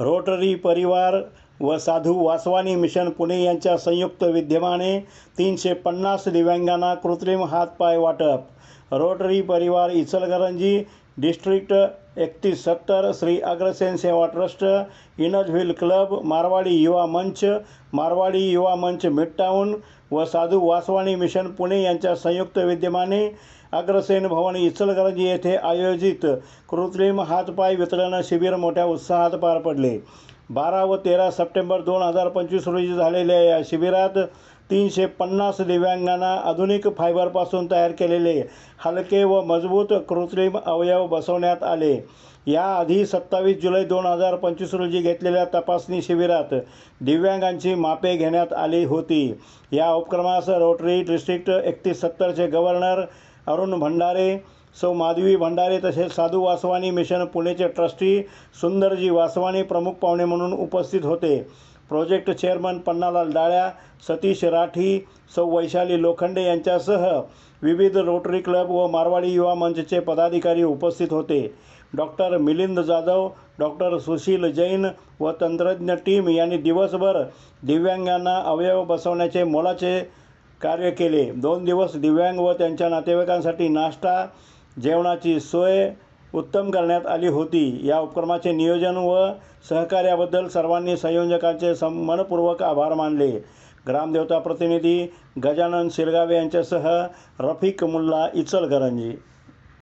Rotary परिवार व साधू वासवानी मिशन पुणे यांच्या संयुक्त विद्यमाने तीनशे पन्नास दिव्यांगांना कृत्रिम हातपाय वाटप. रोटरी परिवार इचलकरंजी डिस्ट्रिक्ट एकतीस सत्तर श्री अग्रसेन सेवा ट्रस्ट इनजव्हील क्लब मारवाडी युवा मंच मारवाडी युवा मंच मिडटाऊन व साधू वासवानी मिशन पुणे यांच्या संयुक्त विद्यमाने अग्रसेन भवन इचलकरंजी येथे आयोजित कृत्रिम हातपाय वितरण शिबिर मोठ्या उत्साहात पार पडले बारा व तेरा सप्टेंबर दोन हजार पंचवीस रोजी झालेल्या या शिबिरात तीनशे पन्नास दिव्यांगांना आधुनिक फायबरपासून तयार केलेले हलके व मजबूत कृत्रिम अवयव बसवण्यात आले. याआधी सत्तावीस जुलै दोन हजार पंचवीस रोजी घेतलेल्या तपासणी शिबिरात दिव्यांगांची मापे घेण्यात आली होती. या उपक्रमास रोटरी डिस्ट्रिक्ट एकतीस सत्तरचे गव्हर्नर अरुण भंडारे सौ माधवी भंडारे तसेच साधू वासवानी मिशन पुणेचे ट्रस्टी सुंदरजी वासवानी प्रमुख पाहुणे म्हणून उपस्थित होते. प्रोजेक्ट चेअरमन पन्नालाल डाळ्या सतीश राठी सौ वैशाली लोखंडे यांच्यासह विविध रोटरी क्लब व मारवाडी युवा मंचचे पदाधिकारी उपस्थित होते. डॉक्टर मिलिंद जाधव डॉक्टर सुशील जैन व तंत्रज्ञ टीम यांनी दिवसभर दिव्यांगांना अवयव बसवण्याचे मोलाचे कार्य केले. दोन दिवस दिव्यांग व त्यांच्या नातेवाईकांसाठी नाश्ता जेवणाची सोय उत्तम करण्यात आली होती. या उपक्रमाचे नियोजन व सहकार्याबद्दल सर्वांनी संयोजकांचे सं मनपूर्वक आभार मानले. ग्रामदेवता प्रतिनिधी गजानन शिरगावे यांच्यासह रफिक मुल्ला इचलकरंजी